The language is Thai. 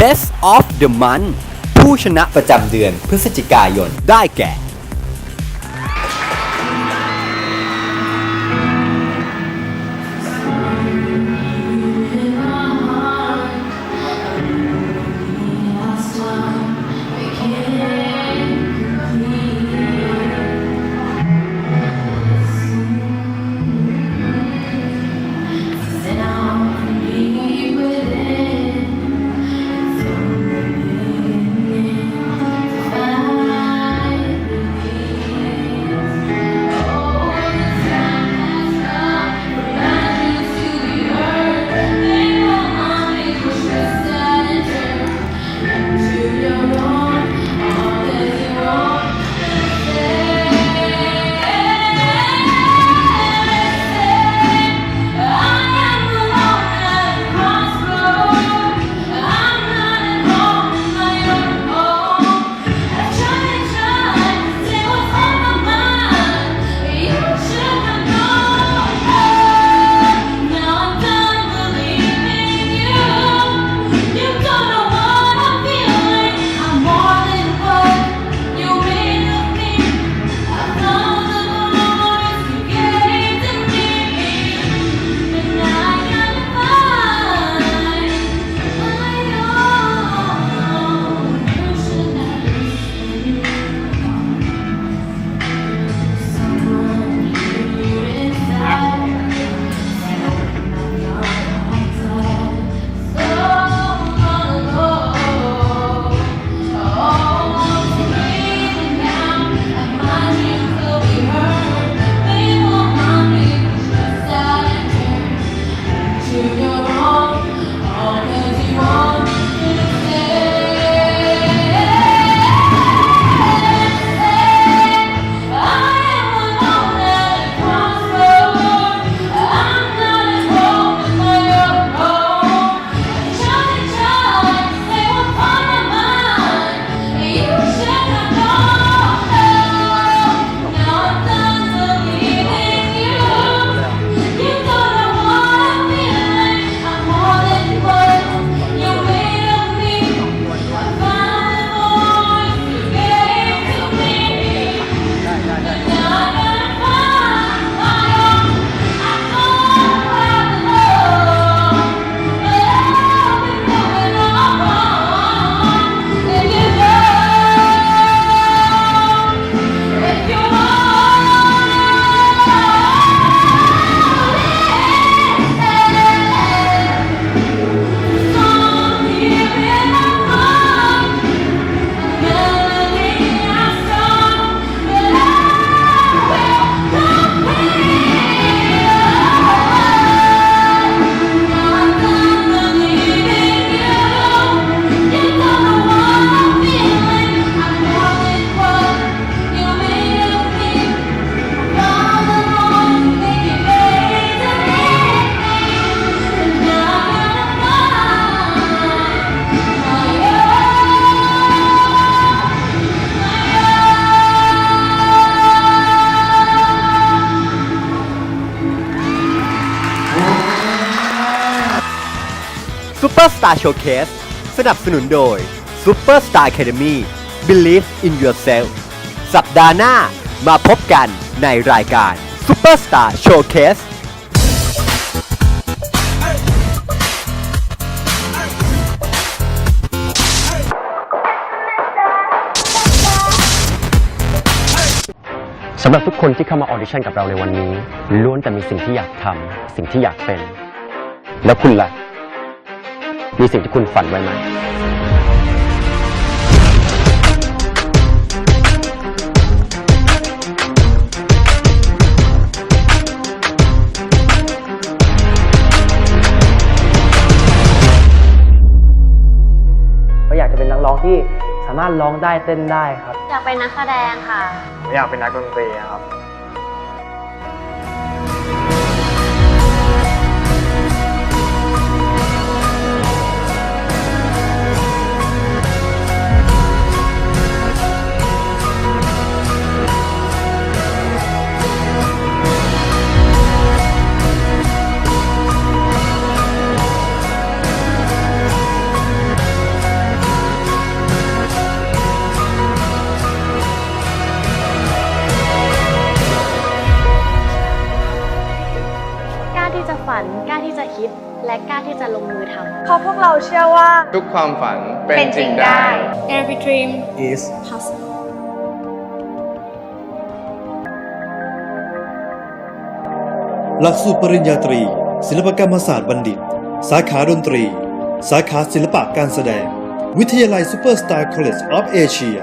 Best of the Month ผู้ชนะประจำเดือนพฤศจิกายนได้แก่ Superstar Showcase สนับสนุนโดย Superstar Academy Believe in Yourself สัปดาห์หน้ามาพบกันในรายการ Superstar Showcase สำหรับทุกคนที่เข้ามาออดิชั่นกับเราในวันนี้ ล้วนแต่มีสิ่งที่อยากทำสิ่งที่อยากเป็น แล้วคุณล่ะ มีสิ่งที่คุณฝันไว้ไหมก็อยากจะเป็นนักร้องที่สามารถร้องได้เต้นได้ครับ อยากเป็นนักแสดงค่ะผมอยากเป็นนักดนตรีครับ และกล้าที่จะลงมือทำเพราะพวกเราเชื่อว่า ทุกความฝันเป็นจริงได้ Every dream is possible หลักสูตรปริญญาตรี ศิลปกรรมศาสตร์บัณฑิต สาขาดนตรี สาขาศิลปะการแสดง วิทยาลัยซูเปอร์สตาร์คอลเลจออฟเอเชีย